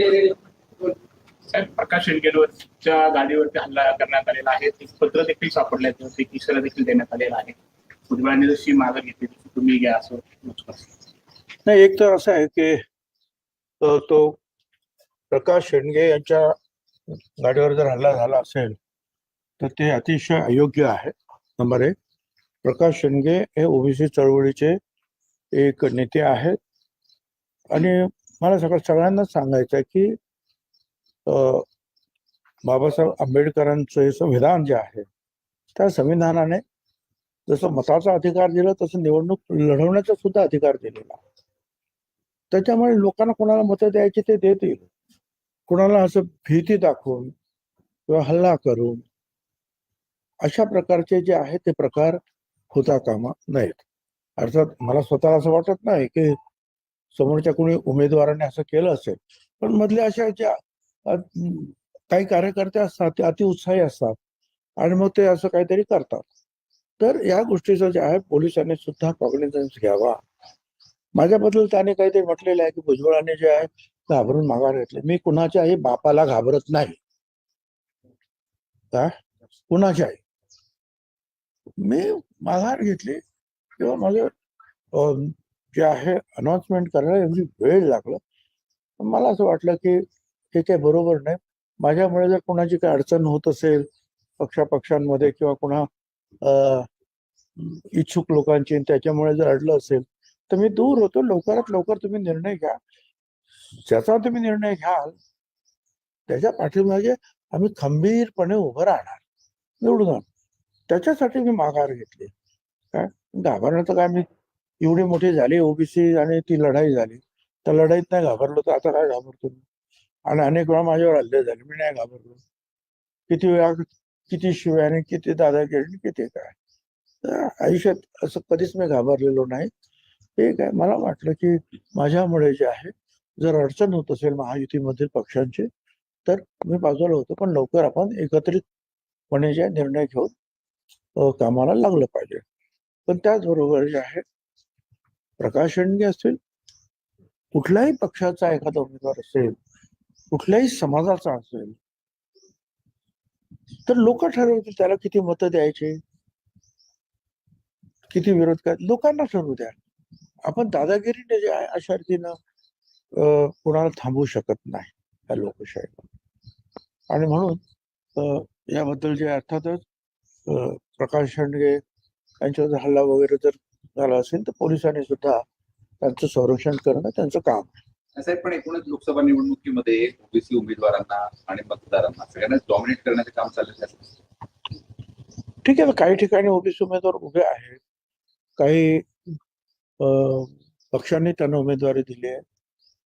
साहेब प्रकाश शेडगेवरच्या गाडीवरती हल्ला करण्यात आलेला आहे. पत्र देखील सापडले ते किसरा देखील देण्यात आलेला आहे. भुजबळांनी जशी मागं घेतली तशी तुम्ही घ्या असं नाही एक तर असं आहे की तो प्रकाश शेंडगे यांच्या गाडीवर जर हल्ला झाला असेल तर ते अतिशय अयोग्य आहे. नंबर एक प्रकाश शेंडगे हे ओबीसी चळवळीचे एक नेते आहेत. आणि मला सगळं सगळ्यांनाच सांगायचं आहे की बाबासाहेब आंबेडकरांचं हे संविधान जे आहे त्या संविधानाने जसं मताचा अधिकार दिला तसं निवडणूक लढवण्याचा सुद्धा अधिकार दिलेला त्याच्यामुळे लोकांना कोणाला मतं द्यायची ते देतील. कोणाला असं भीती दाखवून किंवा हल्ला करून अशा प्रकारचे जे आहेत ते प्रकार होता कामा नयेत. अर्थात मला स्वतःला असं वाटत नाही की समोरच्या कोणी उमेदवाराने असं केलं असेल पण मधल्या अशा ज्या काही कार्यकर्ते असतात ते अतिउत्साही असतात आणि मग ते असं काहीतरी करतात. तर या गोष्टीचं जे आहे पोलिसांनी सुद्धा कॉग्निझन्स घ्यावा. माझ्याबद्दल त्याने काहीतरी म्हटलेलं आहे की भुजबळाने जे आहे घाबरून माघार घेतले. मी कुणाच्याही बापाला घाबरत नाही. काय कुणाच्याही. मी माघार घेतली किंवा माझं जे आहे अनाउन्समेंट करायला एवढी वेळ लागला. मला असं वाटलं की हे काही बरोबर नाही. माझ्यामुळे जर कोणाची काही अडचण होत असेल पक्षापक्षांमध्ये किंवा कोणा इच्छुक लोकांची त्याच्यामुळे जर अडलं असेल तर मी दूर होतो. लवकरात लवकर तुम्ही निर्णय घ्या. ज्याचा तुम्ही निर्णय घ्याल त्याच्या पाठीमागे आम्ही खंबीरपणे उभं राहणार. निवडून त्याच्यासाठी मी माघार घेतली. काय? घाबरण्याचं काय? मी एवढी मोठी झाली ओबीसी आणि ती लढाई झाली. तर लढाईत नाही घाबरलो तर आता काय घाबरतो मी? आणि अनेक वेळा माझ्यावर हल्ले झाले मी नाही घाबरलो. किती वेळा किती शिवाय आणि किती दादागिरी आणि किती काय. आयुष्यात असं कधीच मी घाबरलेलो नाही. ते काय मला वाटलं की माझ्यामुळे जे आहे जर अडचण होत असेल महायुतीमधील पक्षांची तर मी बाजूला होतो. पण लवकर आपण एकत्रितपणे जे निर्णय घेऊन कामाला लागलं पाहिजे. पण त्याचबरोबर जे आहे प्रकाश शेंडगे असतील कुठल्याही पक्षाचा एखादा उमेदवार असेल कुठल्याही समाजाचा असेल तर लोक ठरवतील त्याला किती मतं द्यायचे किती विरोध करायचे लोकांना ठरवू द्या. आपण दादागिरीने जे आहे अशा रीतीनं अं, कोणाला थांबवू शकत नाही या लोकशाहीला. आणि म्हणून याबद्दल जे अर्थातच अं, प्रकाश शेंडगे यांच्यावर हल्ला वगैरे जर झाला असेल तर पोलिसांनी सुद्धा त्यांचं संरक्षण करणं त्यांचं काम आहे. साहेब पण एकूणच लोकसभा निवडणुकीमध्ये ओबीसी उमेदवारांना आणि मतदारांना सगळ्यांनाच डॉमिनेट करण्याचे काम चाललेलं आहे. ठीक आहे काही ठिकाणी ओबीसी उमेदवार उभे आहेत. काही पक्षांनी त्यांना उमेदवारी दिली आहे.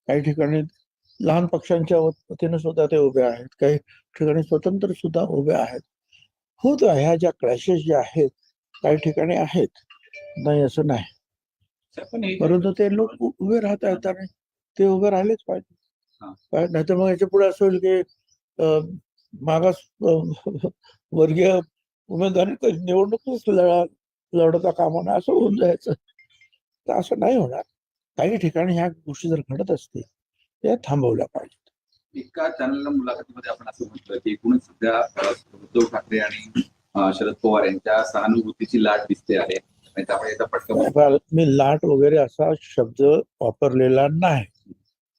काही ठिकाणी लहान पक्षांच्या वतीने सुद्धा ते उभे आहेत. काही ठिकाणी स्वतंत्र सुद्धा उभे आहेत. होत ह्या ज्या क्लॅशेस ज्या आहेत काही ठिकाणी आहेत. नाही असं नाही. परंतु ते लोक उभे राहत आहेत आणि ते उभे राहिलेच पाहिजे. नाहीतर मग याच्यापुढे असं होईल की मागास वर्गीय उमेदवारी निवडणूकच लढा लढता कामा नये असं होऊन जायचं. तर असं नाही होणार. काही ठिकाणी ह्या गोष्टी जर घडत असतील त्या थांबवल्या पाहिजेत. एका चॅनलला मुलाखतीमध्ये आपण असं म्हटलं की एकूणच सध्या उद्धव ठाकरे आणि शरद पवार यांच्या सहानुभूतीची लाट दिसते आहे. त्यामुळे मी लाट वगैरे असा शब्द वापरलेला नाही.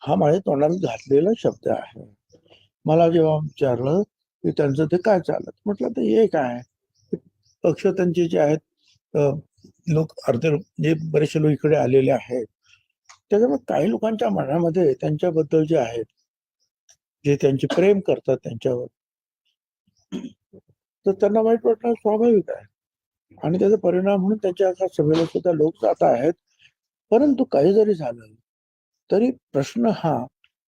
हा माझ्या तोंडाला घातलेला शब्द आहे. मला जेव्हा विचारलं की त्यांचं ते काय चालत? म्हटलं तर हे काय? पक्ष त्यांचे जे आहेत लोक अर्धे जे बरेचसे लोक इकडे आलेले आहेत. त्याच्यामुळे काही लोकांच्या मनामध्ये त्यांच्याबद्दल जे आहेत जे त्यांचे प्रेम करतात त्यांच्यावर तर त्यांना वाईट वाटणं स्वाभाविक आहे. आणि त्याचा परिणाम म्हणून त्यांच्या एका सभेला सुद्धा लोक जात आहेत. परंतु काही जरी झालं तरी प्रश्न हा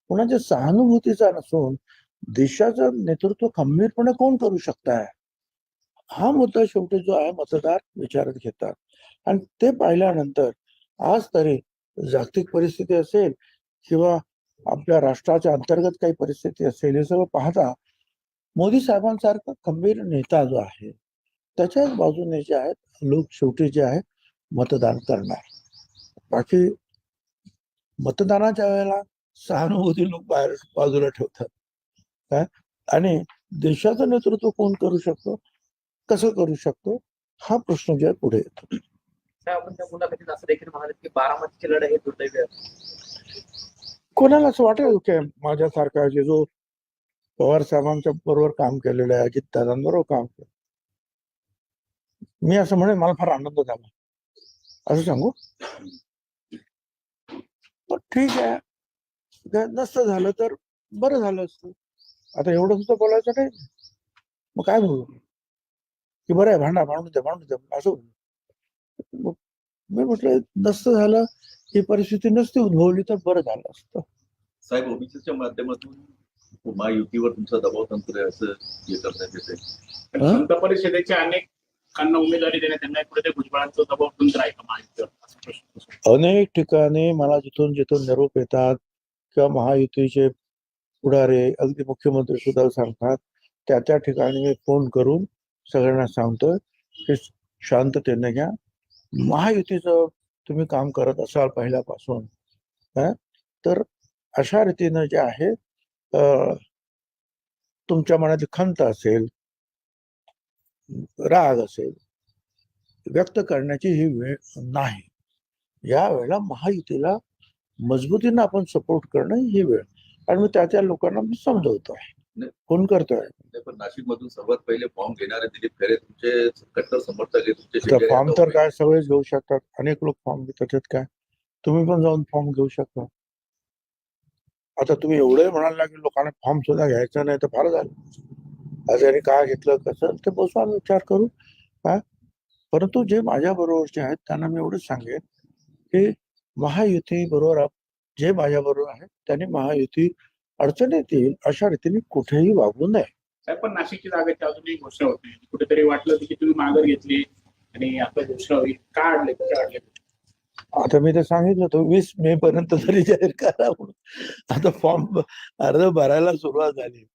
कोणाच्या सहानुभूतीचा नसून देशाचं नेतृत्व खंबीरपणे कोण करू शकताय? हा मुद्दा शेवटी जो आहे मतदार विचारात घेतात. आणि ते पाहिल्यानंतर आज तरी जागतिक परिस्थिती असेल किंवा आपल्या राष्ट्राच्या अंतर्गत काही परिस्थिती असेल हे सगळं पाहता मोदी साहेबांसारखा खंबीर नेता जो आहे त्याच्याच बाजूने जे आहेत लोक शेवटी जे आहे मतदान करणार. बाकी मतदानाच्या वेळेला सहानुभूती लोक बाहेर बाजूला ठेवतात. काय आणि देशाचं नेतृत्व कोण करू शकतो? कसं करू शकतो? हा प्रश्न जे आहे पुढे येतो. त्या आपण त्या मुलाखतीत असं देखील म्हणाले की बारामतीची लढाई हे दुर्दैवी कोणाला असं वाटेल की माझ्यासारखा जे जो पवार साहेबांच्या बरोबर काम केलेलं आहे अजित दादांबरोबर काम केलं मी असं म्हणेन मला फार आनंद झाला असं सांगू? पण ठीक आहे. नसतं झालं तर बरं झालं असतं. आता एवढं सुद्धा बोलायचं नाही. मग काय बोलू? की बरं आहे भांडा भांडू द्या भांडू द्या असं. मग मी म्हटलं नसतं झालं ही परिस्थिती नसती उद्भवली तर बरं झालं असतं. साहेब ओबीसीच्या माध्यमातून महायुतीवर तुमचा दबाव तंत्र असं हे करण्यात येते पण हा? लोकांना उमेदवारी देण्यात त्यांना पुढे ते भुजबळांचं दबाव तंत्र आहे का महायुतीवर अनेक ठिकाणी मला जिथून जिथून निरोप येतात किंवा महायुतीचे पुढारे अगदी मुख्यमंत्री सुद्धा सांगतात त्या त्या ठिकाणी मी फोन करून सगळ्यांना सांगतोय की शांततेने घ्या. महायुतीचं तुम्ही काम करत असाल पहिल्यापासून तर अशा रीतीनं जे आहे तुमच्या मनात खंत असेल राग असेल व्यक्त करण्याची ही वेळ नाही. या वेळेला महायुतीला मजबूतीनं आपण सपोर्ट करणं ही वेळ. आणि मी त्या त्या लोकांना मी समजवतोय. फोन करतोय? पण नाशिक मधून सर्वात पहिले फॉर्म घेणारे दिलीप खरे तुमचे कट्टर समर्थक आहे तुमचे फॉर्म. तर काय सगळेच घेऊ शकतात. अनेक लोक फॉर्म घेतात त्याच्यात काय? तुम्ही पण जाऊन फॉर्म घेऊ शकता. आता तुम्ही एवढे म्हणाल की लोकांना फॉर्म सुद्धा घ्यायचा नाही तर फार झालं. आज यांनी काय घेतलं कसं? ते बसू आम्ही विचार करू. काय परंतु जे माझ्या बरोबरचे आहेत त्यांना मी एवढंच सांगेन की महायुती बरोबर जे माझ्या बरोबर आहेत त्यांनी महायुती अडचणीत येईल अशा रीतीने कुठेही वागू नये. पण नाशिकची जागेची अजूनही घोषणा होती कुठेतरी वाटलं की तुम्ही माघार घेतली आणि आता घोषणा होईल. का अडले कुठे अडले? आता मी ते सांगितलं होतं वीस मे पर्यंत तरी जाहीर करा म्हणून. आता फॉर्म अर्ज भरायला सुरुवात झाली.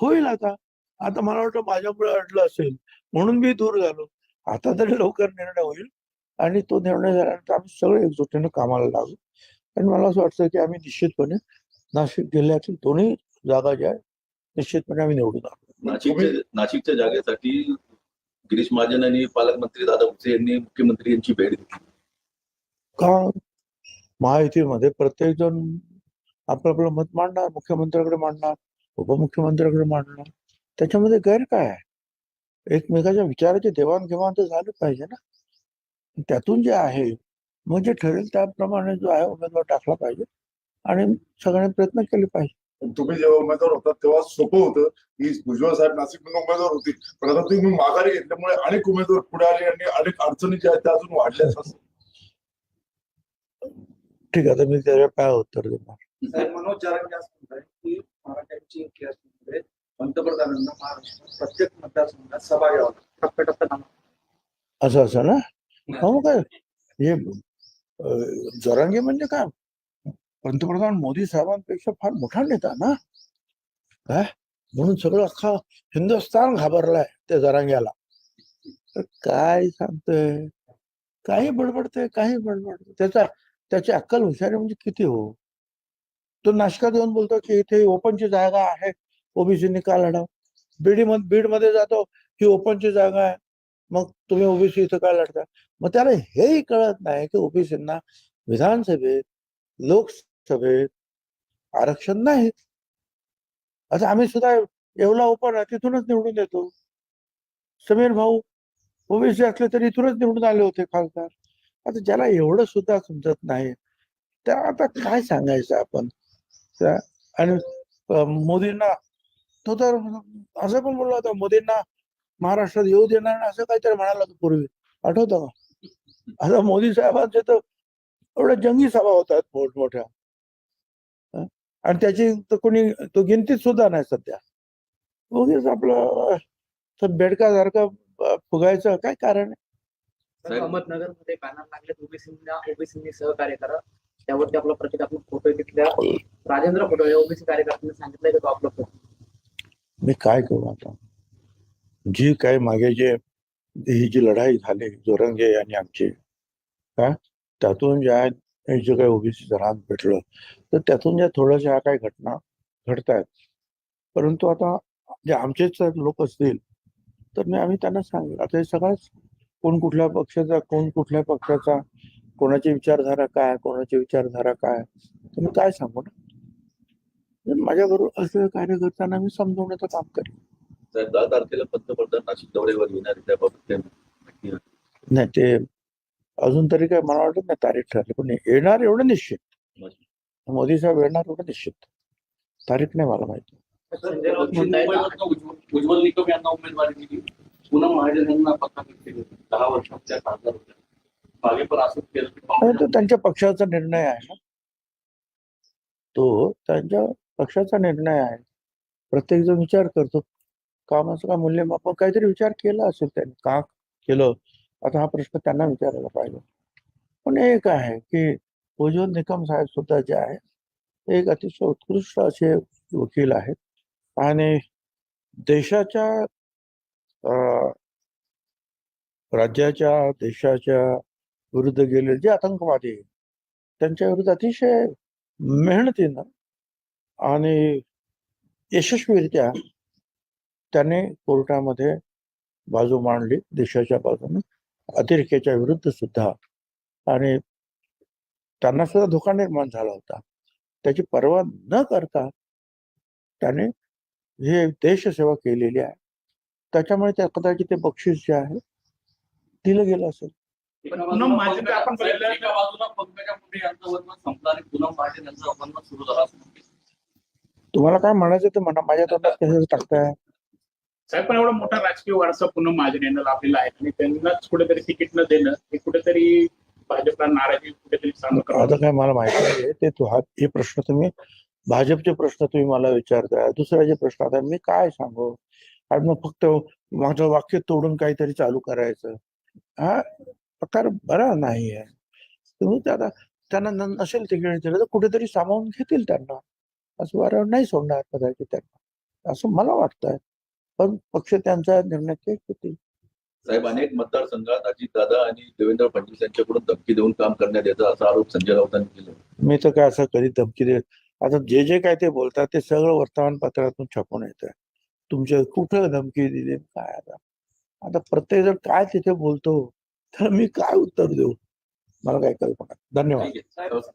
होईल आता. आता मला वाटतं माझ्यामुळे अडलं असेल. म्हणून मी दूर झालो. आता तरी लवकर निर्णय होईल. आणि तो निर्णय झाल्यानंतर आम्ही सगळे एकजुटीने कामाला लागू. आणि मला असं वाटतं की आम्ही निश्चितपणे नाशिक जिल्ह्यातील दोन्ही जागा ज्या आहेत निश्चितपणे आम्ही निवडून आणू. नाशिकच्या नाशिकच्या जागेसाठी गिरीश महाजन आणि पालकमंत्री दादा भुसे यांनी मुख्यमंत्री यांची भेट घेतली. का? महायुतीमध्ये प्रत्येक जण आपलं आपलं मत मांडणार मुख्यमंत्र्याकडे मांडणार उपमुख्यमंत्र्याकडे मांडणार. त्याच्यामध्ये गैर काय आहे? एकमेकाच्या विचाराचे देवाणघेवाण तर झालं पाहिजे ना. त्यातून जे आहे मग जे ठरेल त्याप्रमाणे जो आहे उमेदवार टाकला पाहिजे आणि सगळ्यांनी प्रयत्न केले पाहिजे. तुम्ही जेव्हा उमेदवार होता तेव्हा सोपं होतं की भुजबळ साहेब नाशिक मधून उमेदवार होते. पण आता तुम्ही माघारी घेतल्यामुळे अनेक उमेदवार पुढे आले आणि अनेक अडचणी ज्या आहेत त्या अजून वाढल्या ठीक आहे तर मी त्याच्या काय उत्तर देणार? मनोज जरांगे की मराठ्यांची पंतप्रधानांना महाराष्ट्रात प्रत्येक मतदारसंघात सभा घ्यावा टप्प्याटप्प्यात असं असं ना? हो काय? हे जरांगे म्हणजे काय? पंतप्रधान मोदी साहेबांपेक्षा फार मोठा नेता ना? काय म्हणून सगळं अख्खा हिंदुस्थान घाबरलाय त्या जरांग्याला. काय सांगतोय? काही बडबडतोय काही बडबडतोय. त्याचा त्याची अक्कल हुशारी म्हणजे किती हो? तो नाशकात येऊन बोलतो की इथे ओपनची जागा आहे. ओबीसीनी का लढाव? बीडी मध्ये बीडमध्ये जातो ही ओपनची जागा आहे. मग तुम्ही ओबीसी इथं काय लढता? मग त्याला हेही कळत नाही की ओबीसींना विधानसभेत लोकसभेत आरक्षण नाही. आता आम्ही सुद्धा येवला ओपन आहे तिथूनच निवडून येतो. समीर भाऊ ओबीसी असले तरी इथूनच निवडून आले होते खासदार. आता ज्याला एवढं सुद्धा समजत नाही त्या आता काय सांगायचं आपण? आणि मोदींना तो तर असं पण बोलला होता मोदींना महाराष्ट्रात येऊ देणार नाही असं काहीतरी म्हणाला होता पूर्वी. आठवतं का? आता मोदी साहेबांचे तर एवढ्या जंगी सभा होतात मोठमोठ्या. आणि त्याची तर कोणी तो गिनतीत सुद्धा नाही सध्या. उगीच आपलं तर बेडकासारखं अं, फुगायचं काय कारण आहे? अहमदनगरमध्ये बॅनर लागले ओबीसींना ओबीसींनी सहकार्य करा. त्यावरती आपला प्रतिकात्मक फोटो आहे तिथल्या. राजेंद्र फोटो ओबीसी कार्यकर्त्यांनी सांगितलंय की तो आपला फोटो मी काय करू आता? जी काय मागे जे ही जी लढाई झाली जोरंगे आणि आमची का त्यातून ज्या जे काही ओबीसी रान भेटलं तर त्यातून ज्या थोड्याशा ह्या काही घटना घडत आहेत परंतु आता जे आमचेच लोक असतील तर मी आम्ही त्यांना सांगेल. आता हे सगळंच कोण कुठल्या पक्षाचा कोण कुठल्या पक्षाचा कोणाची विचारधारा काय कोणाची विचारधारा काय तुम्ही काय सांगू ना? माझ्या बरोबर असलेल्या कार्यकर्त्यांना मी समजवण्याचं काम करेन. साहेब दहा तारखेला पंतप्रधान नाशिक दौऱ्यावर येणार त्याबाबत आहे? नाही ते अजून तरी काय मला वाटत नाही तारीख ठरली पण येणार एवढं निश्चित. मोदी साहेब येणार एवढं निश्चित. तारीख नाही मला माहिती. संजय राऊत म्हणतायत मुंबईवरनं उज्ज्वल उज्ज्वल निकम यांना उमेदवारी दिली. पूनम महाजन यांना केलं. दहा वर्षाच्या खासदार होत्या. मागे पण असंच केलं. की आणि तो काँग्रेस- त्यांच्या पक्षाचा निर्णय आहे. ना तो त्यांच्या पक्षाचा निर्णय आहे. प्रत्येक जण विचार करतो कामाचं का मूल्यमापन काहीतरी विचार केला असेल त्यांनी का केलं? आता हा प्रश्न त्यांना विचारायला पाहिजे. पण एक आहे की उज्ज्वल निकम साहेब सुद्धा जे आहे ते एक अतिशय उत्कृष्ट असे वकील आहेत. आणि देशाच्या अं, राज्याच्या देशाच्या विरुद्ध गेलेले जे आतंकवादी आहेत, त्यांच्या विरुद्ध अतिशय मेहनतीनं आणि यशस्वीरित्या त्याने कोर्टामध्ये बाजू मांडली देशाच्या बाजूने. अतिरेक्याच्या विरुद्ध सुद्धा. आणि त्यांना सुद्धा धोका निर्माण झाला होता. त्याची पर्वा न करता त्याने हे देशसेवा केलेली आहे. त्याच्यामुळे त्या कदाचित ते बक्षीस जे आहे दिलं गेलं असेल. एका तुम्हाला काय म्हणायचं ते म्हणा माझ्या तोंडात कसं टाकताय? साहेब पण एवढा मोठा राजकीय वारसा पुन्हा महाजन लाभलेला आहे आणि त्यांनाच कुठेतरी तिकीट न देणं हे कुठेतरी भाजपला नाराजी कुठेतरी आता काय मला माहिती नाही ते तू हा हे प्रश्न तुम्ही भाजपचे प्रश्न तुम्ही मला विचारताय. दुसऱ्याचे प्रश्न आता मी काय सांगू? आणि मग फक्त माझं वाक्य तोडून काहीतरी चालू करायचं. हा? प्रकार बरा नाही आहे तुम्ही त्याला त्यांना नसेल तिकीट दिलं तर कुठेतरी सामावून घेतील त्यांना. असं वारंवार नाही सोडणार कदाचित त्यांना. असं मला वाटतंय. पण पक्ष त्यांचा निर्णय ते घेतील साहेब अनेक मतदारसंघात अजितदादा आणि देवेंद्र फडणवीस यांच्याकडून धमकी देऊन काम करण्यात येतं असा आरोप संजय राऊतांनी केला मी तर काय असं कधी धमकी देत आता जे जे काय ते बोलतात ते सगळं वर्तमानपत्रातून छापून येत आहे तुमच्या कुठं धमकी दिली काय आता? आता प्रत्येक जण काय तिथे बोलतो तर मी काय उत्तर देऊ? मला काय कल्पना. धन्यवाद.